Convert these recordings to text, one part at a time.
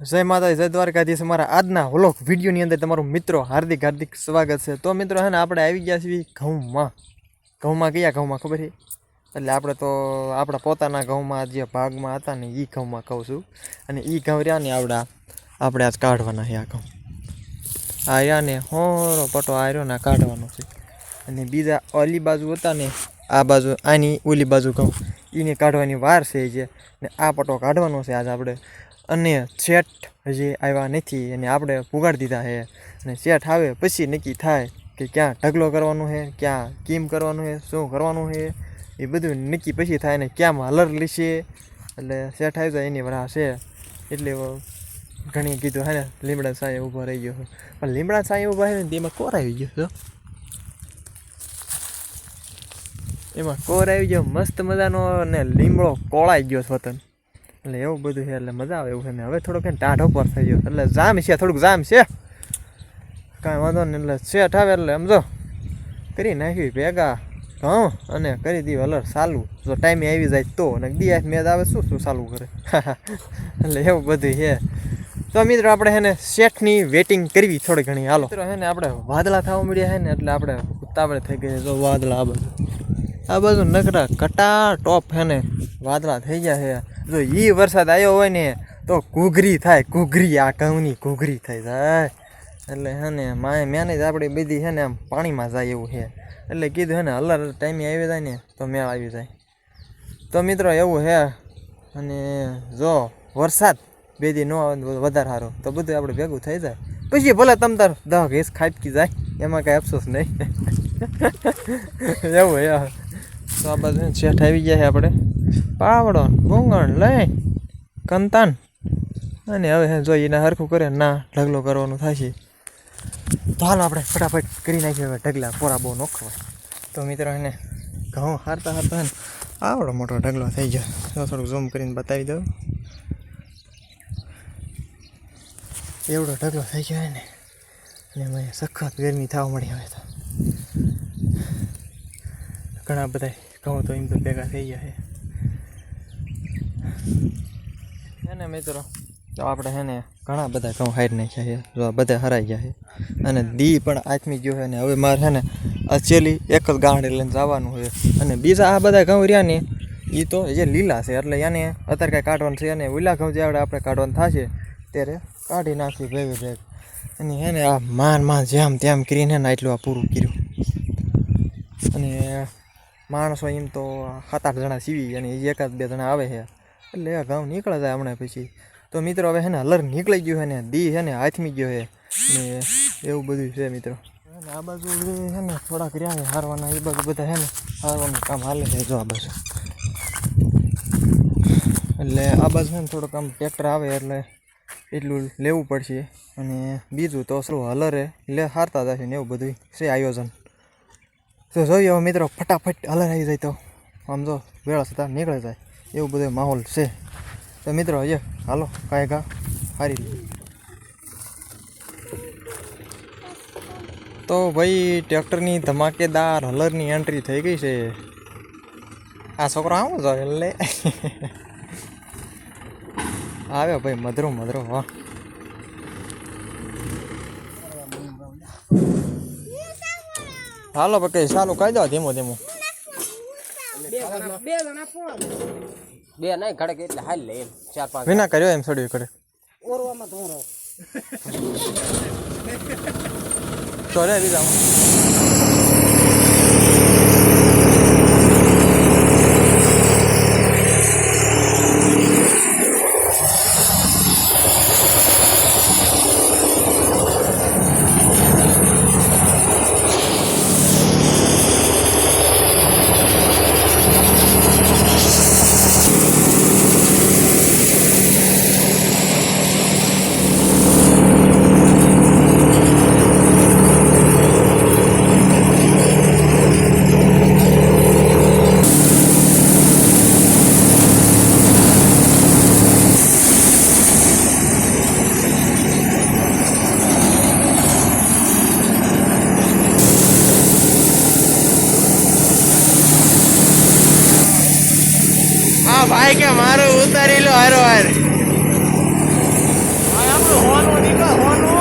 જય માતાજી, જય દ્વારકાધીશ. અમારા આજના વ્લોગ વિડીયોની અંદર તમારું મિત્રો હાર્દિક હાર્દિક સ્વાગત છે. તો મિત્રો હે ને, આપણે આવી ગયા છીએ ઘઉંમાં. ઘઉંમાં કયા ઘઉંમાં ખબર છે? એટલે આપણે તો આપણા પોતાના ઘઉંમાં જે ભાગમાં હતા ને એ ઘઉંમાં કહું છું. અને એ ઘઉં રહ્યા ને આવડા, આપણે આજ કાઢવાના છે આ ઘઉં. આ રહ્યા ને, હોરો પટો આ રહ્યો ને કાઢવાનો છે. અને બીજા ઓલી બાજુ હતા ને, આ બાજુ, આની ઓલી બાજુ ઘઉં. એને કાઢવાની વાર છે જે. ને આ પટો કાઢવાનો છે આજ આપણે. અને શેઠ હજી આવ્યા નથી અને આપણે પુગાડી દીધા છે. અને શેઠ આવે પછી નક્કી થાય કે ક્યાં ઢગલો કરવાનો છે, ક્યાં કેમ કરવાનું છે, શું કરવાનું છે, એ બધું નક્કી પછી થાય ને ક્યાં હલર લેશે. એટલે શેઠ આવી જાય એની વરા છે. એટલે ઘણી કીધું હે ને, લીમડા સાંય ઊભો રહી ગયો પણ લીમડા સાંય ઊભા છે ને, તેમાં કોર આવી ગયો છો એમાં કોર આવી ગયો, મસ્ત મજાનો અને લીમડો કોળાઈ ગયો સ્વતન એટલે એવું બધું છે, એટલે મજા આવે એવું છે ને. હવે થોડોક એને ટાઢો પર થઈ ગયો એટલે જામ છે, થોડુંક જામ છે. કાંઈ વાંધો નહીં, એટલે શેઠ આવે એટલે સમજો કરી નાખ્યું ભેગા, ઘઉં અને કરી દી હલર ચાલુ જો ટાઈમે આવી જાય તો, અને દી મેદ આવે, શું શું ચાલુ કરે? એટલે એવું બધું છે. તો મિત્રો, આપણે હેને શેઠની વેટિંગ કરવી થોડી ઘણી. હાલો. મિત્રો ને આપણે વાદળા થવા મળ્યા છે ને, એટલે આપણે ઉતાવળે થઈ ગઈ જો વાદળા આ બાજુ. આ બાજુ નકરા કટા ટોપ હે ને, વાદળા થઈ ગયા છે. જો ઈ વરસાદ આવ્યો હોય ને, તો ઘૂઘરી થાય, ઘૂઘરી, આ ઘઉંની ઘૂઘરી થઈ જાય. એટલે હે ને, માએ મેનેજ આપણી બધી છે ને, આમ પાણીમાં જાય એવું છે એટલે કીધું હે ને, અલર ટાઈમે આવી જાય ને, તો મેળ આવી જાય. તો મિત્રો એવું છે અને જો વરસાદ બે દી ન આવે વધારે સારો. તો બધું આપણે ભેગું થઈ જાય. પછી ભલે તમ તાર દહ ઘેસ ખાટકી જાય, એમાં કાંઈ અફસોસ નહીં. એવું હે. તો આ બાજુ શેઠ આવી ગયા છે આપણે પાવડો ભૂંગણ લઈ, કંતાન. અને હવે હે જોઈ એને હરખું કરે, ના, ઢગલો કરવાનું છે. તો હાલો આપણે ફટાફટ કરી નાખીએ હવે ઢગલા, પોરા બહુ નોખવા તો મિત્રો એને ઘઉં હારતા હારતા ને, આવડો મોટો ઢગલો થઈ ગયો. તો થોડુંક ઝૂમ કરીને બતાવી દઉં. એવડો ઢગલો થઈ ગયો ને, અને મને સખત ગરમી થવા મળી હવે તો. ઘણા બધા ઘઉં તો એમ તો ભેગા થઈ ગયા છે. હે ને મિત્રો? તો આપણે હે ને ઘણા બધા ઘઉં હારી નાખ્યા છે, જો બધા હરાઈ ગયા છે. અને દી પણ આથમી ગયો છે ને હવે મારે છે ને આ એક જ ગાંડી લઈને જવાનું છે. અને બીજા આ બધા ઘઉં રહ્યા ને એ તો જે લીલા છે, એટલે એને અત્યારે કાંઈ કાઢવાનું છે અને ઓલા ઘઉં જે આપણે કાઢવાનું થશે, ત્યારે કાઢી નાખી ભેગ ભેગ. અને હે ને આ માન માન જેમ તેમ કરીને ને એટલું આ પૂરું કર્યું. અને માણસો એમ તો સાત આઠ જણા સીવી અને એકાદ બે જણા આવે છે. એટલે આ ઘઉં નીકળે જાય હમણાં પછી. તો મિત્રો હવે છે ને હલર નીકળી ગયું છે ને, દી છે ને, હાથમી ગયો છે ને એવું બધું છે મિત્રો. આ બાજુ છે ને થોડાક રહ્યા છે હારવાના, એ બાજુ બધા છે ને હારવાનું કામ હાલે છે જો આ બાજુ. એટલે આ બાજુ છે ને થોડુંક આમ ટ્રેક્ટર આવે એટલે એટલું લેવું પડશે. અને બીજું તો શું હલરે લે હારતા જશે ને એવું બધું છે આયોજન. તો જોઈએ હવે મિત્રો, ફટાફટ હલર આવી જાય તો. આમ જો, વેળા થતાં નીકળે જાય. એવું બધો માહોલ છે. તો મિત્રો હજે હાલો, કાંઈ ઘા હારી તો ભાઈ, ટ્રેક્ટરની ધમાકેદાર હલરની એન્ટ્રી થઈ ગઈ છે. આ છોકરો આવું છો એટલે આવ્યો ભાઈ, મધરો મધરો વાહ હાલો ભાઈ ચાલુ કહી દો, ધીમો ધીમો. બે નહીં ઘડે એટલે હાલ લે એમ ચાર પાંચ. વિના કર્યો એમ છોડ્યું કરે. ઓરવામાં તો રે બીજા આવી ભાઈ ઉતારી લો હારો હાર. આપણું હોનું નીકળો હોનું.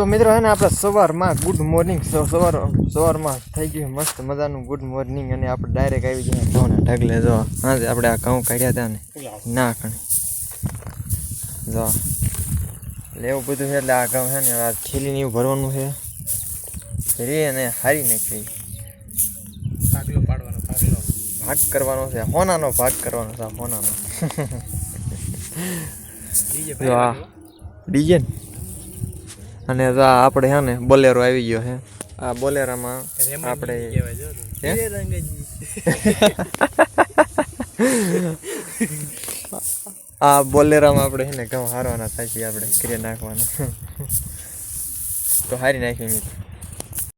તો મિત્રો હે ને આપણે સવારમાં ગુડ મોર્નિંગ સવાર સવારમાં થઈ ગયું મસ્ત મજાનું ગુડ મોર્નિંગ અને આપણે ડાયરેક્ટ આવી ગયા ઘઉંના ઢગલે જો. હા આપણે આ ઘઉં કાઢ્યા હતા ને ના કણ જો. લેવું એવું બધું છે એટલે આ ઘઉં છે ને આ થેલીને એવું ભરવાનું છે. રે અને હારી નાખવી ભાગ કરવાનો છે હોનાનો ભાગ કરવાનો છે હોનાનો. ડીજે ને. અને તો આપણે હે ને બોલેરો આવી ગયો છે આ બોલેરામાં આપણે આ બોલેરામાં આપણે છે ને ઘઉં હારવાના થાય છે આપણે કરી નાખવાના. તો હારી નાખી મિત્રો.